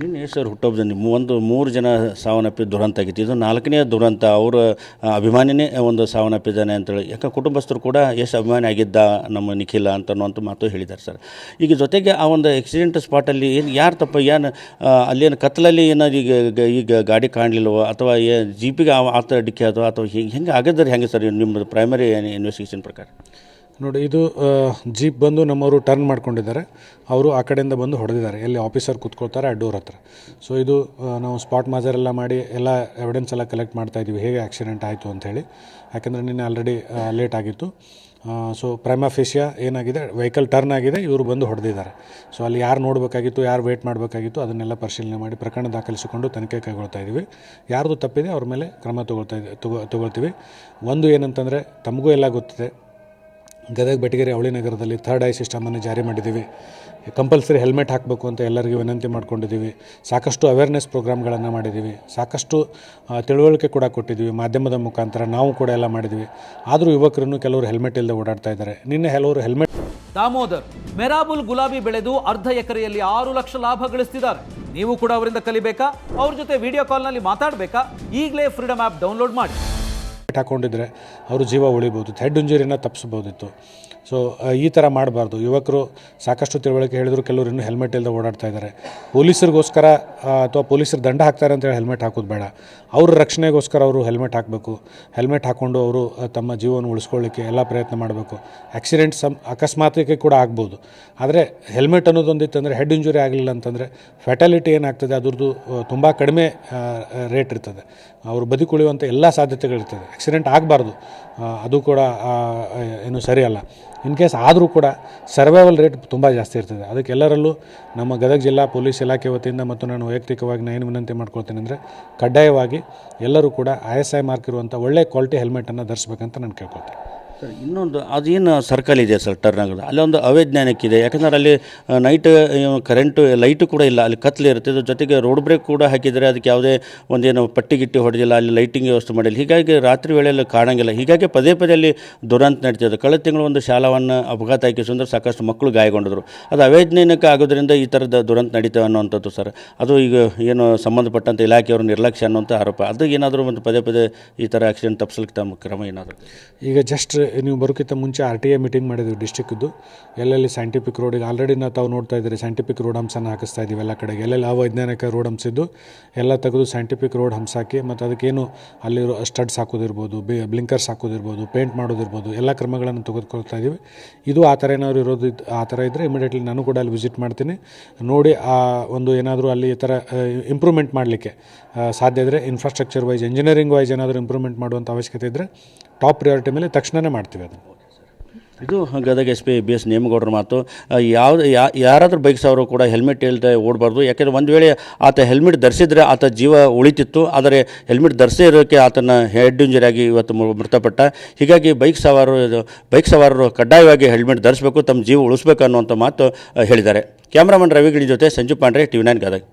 ನಿನ್ನೆ ಸರ್ ಹುಟ್ಟುಹಬ್ಬದ ನಿಮ್ಮ ಒಂದು ಮೂರು ಜನ ಸಾವನ್ನಪ್ಪಿ ದುರಂತ ಆಗಿತ್ತು. ಇದು ನಾಲ್ಕನೇ ದುರಂತ. ಅವರ ಅಭಿಮಾನಿನೇ ಒಂದು ಸಾವನ್ನಪ್ಪಿದ್ದಾನೆ ಅಂತೇಳಿ. ಯಾಕೆ ಕುಟುಂಬಸ್ಥರು ಕೂಡ ಎಷ್ಟು ಅಭಿಮಾನಿ ಆಗಿದ್ದ ನಮ್ಮ ನಿಖಿಲ ಅಂತ ಅನ್ನುವಂಥ ಮಾತು ಹೇಳಿದ್ದಾರೆ ಸರ್. ಈಗ ಜೊತೆಗೆ ಆ ಒಂದು ಆಕ್ಸಿಡೆಂಟ್ ಸ್ಪಾಟಲ್ಲಿ ಏನು ಯಾರು ತಪ್ಪ ಏನು ಅಲ್ಲೇನು ಕತ್ತಲಲ್ಲಿ ಏನಾದ್ರು ಈಗ ಈಗ ಗಾಡಿ ಕಾಣಲಿಲ್ಲವೋ ಅಥವಾ ಏ ಜೀಪಿಗೆ ಆತ ಡಿಕ್ಕಿ ಆದೋ ಅಥವಾ ಹಿಂಗೆ ಹೆಂಗೆ ಆಗಿದ್ದಾರೆ ಹೆಂಗೆ ಸರ್ ನಿಮ್ಮ ಪ್ರೈಮರಿ ಇನ್ವೆಸ್ಟಿಗೇಷನ್ ಪ್ರಕಾರ? ನೋಡಿ, ಇದು ಜೀಪ್ ಬಂದು ನಮ್ಮವರು ಟರ್ನ್ ಮಾಡ್ಕೊಂಡಿದ್ದಾರೆ. ಅವರು ಆ ಕಡೆಯಿಂದ ಬಂದು ಹೊಡೆದಿದ್ದಾರೆ. ಎಲ್ಲಿ ಆಫೀಸರ್ ಕೂತ್ಕೊಳ್ತಾರೆ, ಆ ಡೋರ್ ಹತ್ರ. ಸೊ ಇದು ನಾವು ಸ್ಪಾಟ್ ಮಾಜರ್ ಎಲ್ಲ ಮಾಡಿ ಎಲ್ಲ ಎವಿಡೆನ್ಸ್ ಎಲ್ಲ ಕಲೆಕ್ಟ್ ಮಾಡ್ತಾ ಇದ್ದೀವಿ. ಹೇಗೆ ಆಕ್ಸಿಡೆಂಟ್ ಆಯಿತು ಅಂಥೇಳಿ ಯಾಕೆಂದರೆ ನಿನ್ನೆ ಆಲ್ರೆಡಿ ಲೇಟ್ ಆಗಿತ್ತು. ಸೊ ಪ್ರೈಮ ಏನಾಗಿದೆ ವೆಹಿಕಲ್ ಟರ್ನ್ ಆಗಿದೆ, ಇವರು ಬಂದು ಹೊಡೆದಿದ್ದಾರೆ. ಸೊ ಅಲ್ಲಿ ಯಾರು ನೋಡಬೇಕಾಗಿತ್ತು, ಯಾರು ವೇಟ್ ಮಾಡಬೇಕಾಗಿತ್ತು, ಅದನ್ನೆಲ್ಲ ಪರಿಶೀಲನೆ ಮಾಡಿ ಪ್ರಕರಣ ದಾಖಲಿಸಿಕೊಂಡು ತನಿಖೆ ಕೈಗೊಳ್ತಾ ಇದ್ದೀವಿ. ಯಾರ್ದು ತಪ್ಪಿದೆ, ಅವ್ರ ಮೇಲೆ ಕ್ರಮ ತಗೊಳ್ತಾ ತಗೋ, ತಗೊಳ್ತೀವಿ. ಒಂದು ಏನಂತಂದರೆ, ತಮಗೂ ಎಲ್ಲ ಗೊತ್ತಿದೆ. ಗದಗ ಬೆಟಗೇರಿ ಅವಳಿ ನಗರದಲ್ಲಿ ಥರ್ಡ್ ಐ ಸಿಸ್ಟಮನ್ನು ಜಾರಿ ಮಾಡಿದ್ದೀವಿ. ಕಂಪಲ್ಸರಿ ಹೆಲ್ಮೆಟ್ ಹಾಕಬೇಕು ಅಂತ ಎಲ್ಲರಿಗೂ ವಿನಂತಿ ಮಾಡ್ಕೊಂಡಿದ್ದೀವಿ. ಸಾಕಷ್ಟು ಅವೇರ್ನೆಸ್ ಪ್ರೋಗ್ರಾಮ್ಗಳನ್ನು ಮಾಡಿದ್ದೀವಿ. ಸಾಕಷ್ಟು ತಿಳುವಳಿಕೆ ಕೂಡ ಕೊಟ್ಟಿದ್ದೀವಿ. ಮಾಧ್ಯಮದ ಮುಖಾಂತರ ನಾವು ಕೂಡ ಎಲ್ಲ ಮಾಡಿದ್ದೀವಿ. ಆದರೂ ಯುವಕರನ್ನು ಕೆಲವರು ಹೆಲ್ಮೆಟ್ ಇಲ್ಲದೆ ಓಡಾಡ್ತಾ ಇದ್ದಾರೆ. ನಿನ್ನೆ ಕೆಲವರು ಹೆಲ್ಮೆಟ್ ದಾಮೋದರ್, ಮೆರಾಬುಲ್ ಗುಲಾಬಿ ಬೆಳೆದು ಅರ್ಧ ಎಕರೆಯಲ್ಲಿ ಆರು ಲಕ್ಷ ಲಾಭ ಗಳಿಸ್ತಿದ್ದಾರೆ. ನೀವು ಕೂಡ ಅವರಿಂದ ಕಲಿಬೇಕಾ? ಅವ್ರ ಜೊತೆ ವಿಡಿಯೋ ಕಾಲ್ನಲ್ಲಿ ಮಾತಾಡಬೇಕಾ? ಈಗಲೇ ಫ್ರೀಡಮ್ ಆ್ಯಪ್ ಡೌನ್ಲೋಡ್ ಮಾಡಿ. ಹಾಕೊಂಡಿದ್ರೆ ಅವರು ಜೀವ ಉಳಿಬೋದು. ಹೆಡ್ ಇಂಜುರಿನ ತಪ್ಪಿಸ್ಬೋದಿತ್ತು ಸೊ ಈ ಥರ ಮಾಡಬಾರ್ದು. ಯುವಕರು ಸಾಕಷ್ಟು ತಿಳುವಳಿಕೆ ಹೇಳಿದ್ರು, ಕೆಲವರು ಇನ್ನೂ ಹೆಲ್ಮೆಟ್ ಇಲ್ಲದೆ ಓಡಾಡ್ತಾ ಇದ್ದಾರೆ. ಪೊಲೀಸರಿಗೋಸ್ಕರ ಅಥವಾ ಪೊಲೀಸರು ದಂಡ ಹಾಕ್ತಾರೆ ಅಂತೇಳಿ ಹೆಲ್ಮೆಟ್ ಹಾಕೋದು ಬೇಡ. ಅವ್ರ ರಕ್ಷಣೆಗೋಸ್ಕರ ಅವರು ಹೆಲ್ಮೆಟ್ ಹಾಕಬೇಕು. ಹೆಲ್ಮೆಟ್ ಹಾಕ್ಕೊಂಡು ಅವರು ತಮ್ಮ ಜೀವನ ಉಳಿಸ್ಕೊಳ್ಳಿಕ್ಕೆ ಎಲ್ಲ ಪ್ರಯತ್ನ ಮಾಡಬೇಕು. ಆಕ್ಸಿಡೆಂಟ್ ಸಮ್ ಅಕಸ್ಮಾತಿಗೆ ಕೂಡ ಆಗ್ಬೋದು. ಆದರೆ ಹೆಲ್ಮೆಟ್ ಅನ್ನೋದೊಂದಿತ್ತಂದರೆ ಹೆಡ್ ಇಂಜುರಿ ಆಗಲಿಲ್ಲ ಅಂತಂದರೆ ಫ್ಯಾಟಾಲಿಟಿ ಏನಾಗ್ತದೆ, ಅದ್ರದ್ದು ತುಂಬ ಕಡಿಮೆ ರೇಟ್ ಇರ್ತದೆ. ಅವರು ಬದುಕುಳಿಯುವಂಥ ಎಲ್ಲ ಸಾಧ್ಯತೆಗಳಿರ್ತದೆ. ಆಕ್ಸಿಡೆಂಟ್ ಆಗಬಾರ್ದು. ಅದು ಕೂಡ ಏನು ಸರಿಯಲ್ಲ. ಇನ್ ಕೇಸ್ ಆದರೂ ಕೂಡ ಸರ್ವೈವಲ್ ರೇಟ್ ತುಂಬ ಜಾಸ್ತಿ ಇರ್ತದೆ. ಅದಕ್ಕೆ ಎಲ್ಲರಲ್ಲೂ ನಮ್ಮ ಗದಗ ಜಿಲ್ಲಾ ಪೊಲೀಸ್ ಇಲಾಖೆ ವತಿಯಿಂದ ಮತ್ತು ನಾನು ವೈಯಕ್ತಿಕವಾಗಿ ನಾನು ಏನು ವಿನಂತಿ ಮಾಡ್ಕೊಳ್ತೀನಿ ಅಂದರೆ ಕಡ್ಡಾಯವಾಗಿ ಎಲ್ಲರೂ ಕೂಡ ಐ ಎಸ್ ಐ ಮಾರ್ಕ್ ಇರುವಂಥ ಒಳ್ಳೆಯ ಕ್ವಾಲಿಟಿ ಹೆಲ್ಮೆಟನ್ನು ಧರಿಸ್ಬೇಕಂತ ನಾನು ಕೇಳ್ಕೊಳ್ತೀನಿ. ಇನ್ನೊಂದು ಅದೇನು ಸರ್ಕಲ್ ಇದೆ ಸರ್ ಟರ್ನ್ ಆಗೋದು? ಅಲ್ಲೊಂದು ಅವೈಜ್ಞಾನಿಕ ಯಾಕಂದ್ರೆ ಅಲ್ಲಿ ನೈಟ್ ಕರೆಂಟು ಲೈಟು ಕೂಡ ಇಲ್ಲ. ಅಲ್ಲಿ ಕತ್ಲೆ ಇರುತ್ತೆ. ಇದ್ರ ಜೊತೆಗೆ ರೋಡ್ ಬ್ರೇಕ್ ಕೂಡ ಹಾಕಿದರೆ ಅದಕ್ಕೆ ಯಾವುದೇ ಒಂದೇನು ಪಟ್ಟಿ ಗಿಟ್ಟಿ ಹೊಡೆದಿಲ್ಲ. ಅಲ್ಲಿ ಲೈಟಿಂಗ್ ವ್ಯವಸ್ಥೆ ಮಾಡಿಲ್ಲ. ಹೀಗಾಗಿ ರಾತ್ರಿ ವೇಳೆಯಲ್ಲಿ ಕಾಣಂಗಿಲ್ಲ. ಹೀಗಾಗಿ ಪದೇ ಪದೇ ಅಲ್ಲಿ ದುರಂತ ನಡೀತಿದೆ. ಕಳೆದ ತಿಂಗಳು ಒಂದು ಶಾಲಾವನ್ನು ಅಪಘಾತ ಆಗಿ ಸುಂದರ ಸಾಕಷ್ಟು ಮಕ್ಕಳು ಗಾಯಗೊಂಡಿದ್ರು. ಅದು ಅವೈಜ್ಞಾನಿಕ ಆಗೋದ್ರಿಂದ ಈ ಥರದ ದುರಂತ ನಡೀತವೆ ಅನ್ನೋವಂಥದ್ದು ಸರ್. ಅದು ಈಗ ಏನು ಸಂಬಂಧಪಟ್ಟಂಥ ಇಲಾಖೆಯವರು ನಿರ್ಲಕ್ಷ್ಯ ಅನ್ನೋಂಥ ಆರೋಪ. ಅದು ಏನಾದರೂ ಒಂದು ಪದೇ ಪದೇ ಈ ಥರ ಆಕ್ಸಿಡೆಂಟ್ ತಪ್ಪಿಸ್ಲಿಕ್ಕೆ ತಮ್ಮ ಕ್ರಮ ಏನಾದರೂ? ಈಗ ಜಸ್ಟ್ ನೀವು ಬರೋಕ್ಕಿಂತ ಮುಂಚೆ ಆರ್ ಟಿ ಐ ಮೀಟಿಂಗ್ ಮಾಡಿದ್ವಿ ಡಿಸ್ಟಿಕ್ದು ಎಲ್ಲೆಲ್ಲಿ ಸೈಂಟಿಫಿಕ್ ರೋಡಿಗೆ ಆಲ್ರೆಡಿ ನಾವು ತಾವು ನೋಡ್ತಾ ಇದ್ದೀರಿ ಸೈಂಟಿಫಿಕ್ ರೋಡ್ ಹಂಸನ ಹಾಕಿಸ್ತಾ ಇದ್ದೀವಿ ಎಲ್ಲ ಕಡೆಗೆ. ಎಲ್ಲೆಲ್ಲಿ ಅವೈಜ್ಞಾನಿಕ ರೋಡ್ ಹಂಸಿದ್ದು, ಎಲ್ಲ ತೆಗೆದು ಸೈಂಟಿಫಿಕ್ ರೋಡ್ ಹಂಸಾಕಿ, ಮತ್ತು ಅದಕ್ಕೇನು ಅಲ್ಲಿರೋ ಸ್ಟಡ್ಸ್ ಹಾಕೋದಿರ್ಬೋದು, ಬಿ ಬ್ಲಿಂಕರ್ಸ್ ಹಾಕೋದಿರ್ಬೋದು ಪೇಂಟ್ ಮಾಡೋದಿರ್ಬೋದು, ಎಲ್ಲ ಕ್ರಮಗಳನ್ನು ತೆಗೆದುಕೊಳ್ತಾ ಇದ್ದೀವಿ. ಇದು ಆ ಥರ ಏನಾದ್ರು ಇರೋದು ಆ ಥರ ಇದ್ದರೆ ಇಮಿಡಿಯೇಟ್ಲಿ ನಾನು ಕೂಡ ಅಲ್ಲಿ ವಿಸಿಟ್ ಮಾಡ್ತೀನಿ. ನೋಡಿ, ಆ ಒಂದು ಏನಾದರೂ ಅಲ್ಲಿ ಈ ಥರ ಇಂಪ್ರೂವ್ಮೆಂಟ್ ಮಾಡಲಿಕ್ಕೆ ಸಾಧ್ಯ ಇದ್ದರೆ ಇನ್ಫ್ರಾಸ್ಟ್ರಕ್ಚರ್ ವೈಸ್ ಇಂಜಿನಿಯರಿಂಗ್ ವೈಸ್ ಏನಾದರೂ ಇಂಪ್ರೂವ್ಮೆಂಟ್ ಮಾಡುವಂಥ ಅವಶ್ಯಕತೆ ಇದ್ದರೆ ಟಾಪ್ ಪ್ರಿಯಾರಿಟಿ ಮೇಲೆ ತಕ್ಷಣವೇ ಮಾಡ್ತೀವಿ ಅದನ್ನು. ಇದು Gadag S P B S ನೇಮಗೌಡರ ಮಾತು. ಯಾವ ಯಾರಾದರೂ ಬೈಕ್ ಸವರು ಕೂಡ ಹೆಲ್ಮೆಟ್ ಇಲ್ಲದೆ ಓಡಬಾರ್ದು. ಯಾಕೆಂದರೆ ಒಂದು ವೇಳೆ ಆತ ಹೆಲ್ಮೆಟ್ ಧರಿಸಿದ್ರೆ ಆತ ಜೀವ ಉಳಿತಿತ್ತು. ಆದರೆ ಹೆಲ್ಮೆಟ್ ಧರಿಸೇ ಇರೋಕ್ಕೆ ಆತನ ಹೆಡ್ ಇಂಜರಿ ಆಗಿ ಇವತ್ತು ಮೃತಪಟ್ಟ. ಹೀಗಾಗಿ ಬೈಕ್ ಸವಾರರು ಬೈಕ್ ಸವಾರರು ಕಡ್ಡಾಯವಾಗಿ ಹೆಲ್ಮೆಟ್ ಧರಿಸಬೇಕು, ತಮ್ಮ ಜೀವ ಉಳಿಸ್ಬೇಕು ಅನ್ನುವಂಥ ಮಾತು ಹೇಳಿದ್ದಾರೆ. ಕ್ಯಾಮ್ರಾಮನ್ ರವಿಗಿಣಿ ಜೊತೆ Sanju Pandre, T V nine Gadag.